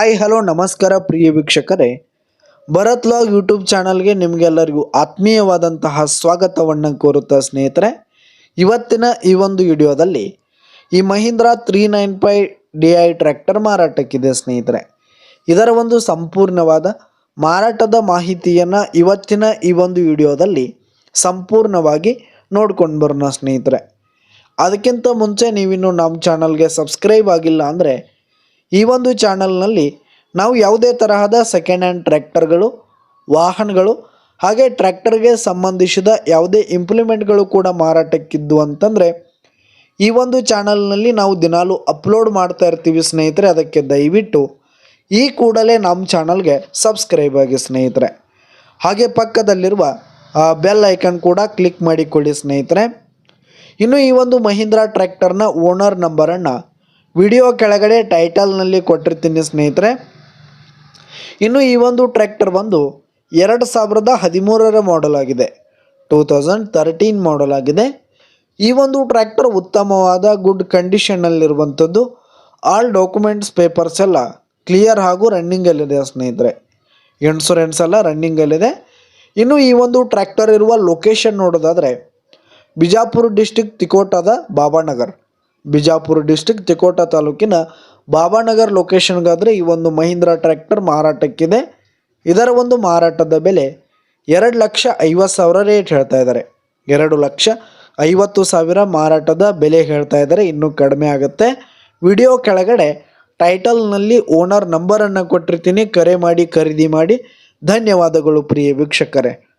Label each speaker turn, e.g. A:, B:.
A: Hi hello ನಮಸ್ಕಾರ ಪ್ರಿಯ ವೀಕ್ಷಕರೇ Bharat log YouTube ಚಾನಲ್ಗೆ ನಿಮಗೆಲ್ಲರಿಗೂ ಆತ್ಮೀಯವಾದಂತಹ ಸ್ವಾಗತವನ್ನು ಕೋರುತ್ತಾ ಸ್ನೇಹಿತರೆ. ಇವತ್ತಿನ ಈ ಒಂದು ವಿಡಿಯೋದಲ್ಲಿ ಈ Mahindra three nine five D I tractor ಮಾರಾಟಕ್ಕಿದೆ ಸ್ನೇಹಿತರೆ. ಇದರ ಒಂದು ಸಂಪೂರ್ಣವಾದ ಮಾರಾಟದ ಮಾಹಿತಿಯನ್ನು ಇವತ್ತಿನ ಈ ಒಂದು ವಿಡಿಯೋದಲ್ಲಿ ಸಂಪೂರ್ಣವಾಗಿ ನೋಡ್ಕೊಂಡು ಬರೋಣ ಸ್ನೇಹಿತರೆ. ಅದಕ್ಕಿಂತ ಮುಂಚೆ ನೀವಿನ್ನು ನಮ್ಮ ಚಾನಲ್ಗೆ ಸಬ್ಸ್ಕ್ರೈಬ್ ಆಗಿಲ್ಲ ಅಂದರೆ ಈ ಒಂದು ಚಾನಲ್ನಲ್ಲಿ ನಾವು ಯಾವುದೇ ತರಹದ ಸೆಕೆಂಡ್ ಹ್ಯಾಂಡ್ ಟ್ರ್ಯಾಕ್ಟರ್ಗಳು, ವಾಹನಗಳು, ಹಾಗೆ ಟ್ರ್ಯಾಕ್ಟರ್ಗೆ ಸಂಬಂಧಿಸಿದ ಯಾವುದೇ ಇಂಪ್ಲಿಮೆಂಟ್ಗಳು ಕೂಡ ಮಾರಾಟಕ್ಕಿದ್ದು ಅಂತಂದರೆ, ಈ ಒಂದು ಚಾನಲ್ನಲ್ಲಿ ನಾವು ದಿನಾಲು ಅಪ್ಲೋಡ್ ಮಾಡ್ತಾ ಇರ್ತೀವಿ ಸ್ನೇಹಿತರೆ, ಅದಕ್ಕೆ ದಯವಿಟ್ಟು ಈ ಕೂಡಲೇ ನಮ್ಮ ಚಾನಲ್ಗೆ ಸಬ್ಸ್ಕ್ರೈಬ್ ಆಗಿ ಸ್ನೇಹಿತರೆ. ಹಾಗೆ ಪಕ್ಕದಲ್ಲಿರುವ ಬೆಲ್ ಐಕನ್ ಕೂಡ ಕ್ಲಿಕ್ ಮಾಡಿಕೊಳ್ಳಿ ಸ್ನೇಹಿತರೆ. ಇನ್ನು ಈ ಒಂದು ಮಹೀಂದ್ರಾ ಟ್ರ್ಯಾಕ್ಟರ್ನ ಓನರ್ ನಂಬರನ್ನು ವಿಡಿಯೋ ಕೆಳಗಡೆ ಟೈಟಲ್ನಲ್ಲಿ ಕೊಟ್ಟಿರ್ತೀನಿ ಸ್ನೇಹಿತರೆ. ಇನ್ನು ಈ ಒಂದು ಟ್ರ್ಯಾಕ್ಟರ್ ಬಂದು ಎರಡು ಸಾವಿರದ ಹದಿಮೂರರ ಮಾಡೆಲ್ ಆಗಿದೆ. ಟೂ ತೌಸಂಡ್ ತರ್ಟೀನ್ ಮಾಡೆಲ್ ಆಗಿದೆ. ಈ ಒಂದು ಟ್ರ್ಯಾಕ್ಟರ್ ಉತ್ತಮವಾದ ಗುಡ್ ಕಂಡೀಷನ್ನಲ್ಲಿರುವಂಥದ್ದು ಆಲ್ ಡಾಕ್ಯುಮೆಂಟ್ಸ್ ಪೇಪರ್ಸ್ ಎಲ್ಲ ಕ್ಲಿಯರ್ ಹಾಗೂ ರನ್ನಿಂಗಲ್ಲಿದೆ ಸ್ನೇಹಿತರೆ. ಇನ್ಶೂರೆನ್ಸ್ ಎಲ್ಲ ರನ್ನಿಂಗಲ್ಲಿದೆ ಇನ್ನು ಈ ಒಂದು ಟ್ರ್ಯಾಕ್ಟರ್ ಇರುವ ಲೊಕೇಶನ್ ನೋಡೋದಾದರೆ ಬಿಜಾಪುರ ಡಿಸ್ಟಿಕ್ ತಿಕೋಟಾದ ಬಾಬಾನಗರ್. ಬಿಜಾಪುರ ಡಿಸ್ಟಿಕ್ ತಿಕೋಟ ತಾಲೂಕಿನ ಬಾಬಾನಗರ್ ಲೊಕೇಶನ್ಗಾದರೆ ಈ ಒಂದು ಮಹೀಂದ್ರಾ ಟ್ರ್ಯಾಕ್ಟರ್ ಮಾರಾಟಕ್ಕಿದೆ. ಇದರ ಒಂದು ಮಾರಾಟದ ಬೆಲೆ ಎರಡು ಲಕ್ಷ ಐವತ್ತು ಸಾವಿರ ರೇಟ್ ಹೇಳ್ತಾ ಇದ್ದಾರೆ. ಎರಡು ಲಕ್ಷ ಐವತ್ತು ಸಾವಿರ ಮಾರಾಟದ ಬೆಲೆ ಹೇಳ್ತಾ ಇದ್ದಾರೆ. ಇನ್ನೂ ಕಡಿಮೆ ಆಗುತ್ತೆ. ವಿಡಿಯೋ ಕೆಳಗಡೆ ಟೈಟಲ್ನಲ್ಲಿ ಓನರ್ ನಂಬರನ್ನು ಕೊಟ್ಟಿರ್ತೀನಿ. ಕರೆ ಮಾಡಿ, ಖರೀದಿ ಮಾಡಿ. ಧನ್ಯವಾದಗಳು ಪ್ರಿಯ ವೀಕ್ಷಕರೇ.